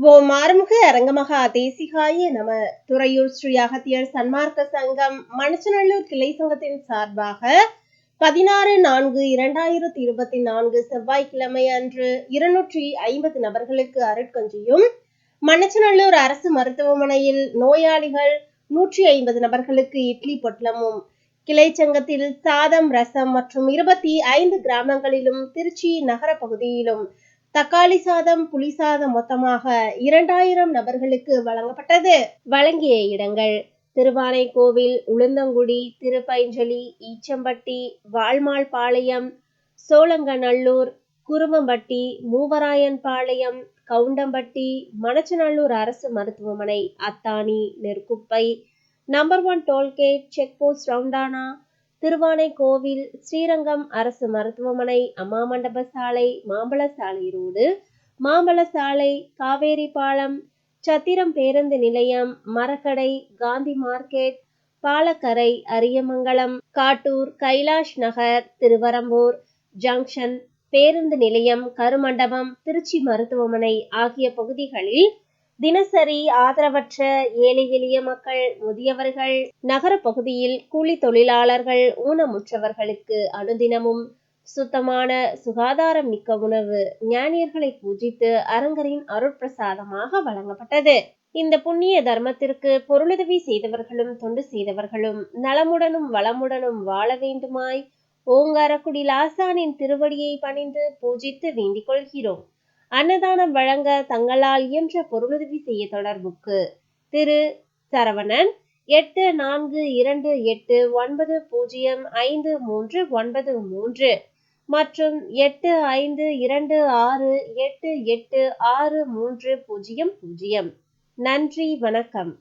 ஓம் ஆறுமுக அரங்கமகா தேசிகாய நம துறையூர் ஸ்ரீ அகத்தியர் சன்மார்க்க சங்கம் மனுஷநல்லூர் கிளை சங்கத்தின் சார்பாக பதினாறு நான்கு இரண்டாயிரத்தி இருபத்தி நான்கு செவ்வாய்க்கிழமை அன்று இருநூற்றி ஐம்பது நபர்களுக்கு அருட்கஞ்சியும் மணச்சநல்லூர் அரசு மருத்துவமனையில் நோயாளிகள் நூற்றி ஐம்பது நபர்களுக்கு இட்லி பொட்டலமும் கிளை சங்கத்தில் சாதம் ரசம் மற்றும் இருபத்தி ஐந்து கிராமங்களிலும் திருச்சி நகர பகுதியிலும் தக்காளி சாதம் புளி சாதம் மொத்தமாக இரண்டாயிரம் நபர்களுக்கு வழங்கப்பட்டது. வழங்கிய இடங்கள் திருவானைக்கோவில் உளுந்தங்குடி திருப்பைஞ்சலி ஈச்சம்பட்டி வால்மாள்பாளையம் சோழங்கநல்லூர் குருவம்பட்டி மூவராயன்பாளையம் கவுண்டம்பட்டி மணச்சநல்லூர் அரசு மருத்துவமனை Athani Nerkuppai number one toll gate check post roundana Thiruvanai Kovil Srirangam அரசு மருத்துவமனை அம்மா மண்டப சாலை மாம்பழ சாலை ரோடு மாம்பழ சாலை காவேரி பாலம் சத்திரம் பேருந்து நிலையம் மரக்கடை காந்தி மார்க்கெட் பாலக்கரை அரியமங்கலம் காட்டூர் கைலாஷ் நகர் திருவரம்பூர் ஜங்ஷன் பேருந்து நிலையம் கருமண்டபம் திருச்சி மருத்துவமனை ஆகிய பகுதிகளில் தினசரி ஆதரவற்ற ஏழை எளிய மக்கள் முதியவர்கள் நகர பகுதியில் கூலி தொழிலாளர்கள் ஊனமுற்றவர்களுக்கு அனுதினமும் சுத்தமான சுகாதாரம் மிக்க உணவு ஞானியர்களை பூஜித்து அரங்கரின் அருட்பிரசாதமாக வழங்கப்பட்டது. இந்த புண்ணிய தர்மத்திற்கு பொருளுதவி செய்தவர்களும் தொண்டு செய்தவர்களும் நலமுடனும் வளமுடனும் வாழ வேண்டுமாய் ஓங்காரக்குடி லாசானின் திருவடியை பணிந்து பூஜித்து வேண்டிக் கொள்கிறோம். அன்னதானம் வழங்க தங்களால் இயன்ற பொருளுதவி செய்ய தொடர்புக்கு. திரு. சரவணன் எட்டு நான்கு இரண்டு எட்டு ஒன்பது பூஜ்ஜியம் ஐந்து மூன்று ஒன்பது மூன்று மற்றும் எட்டு ஐந்து இரண்டு ஆறு எட்டு எட்டு ஆறு மூன்று பூஜ்ஜியம் பூஜ்ஜியம். நன்றி வணக்கம்.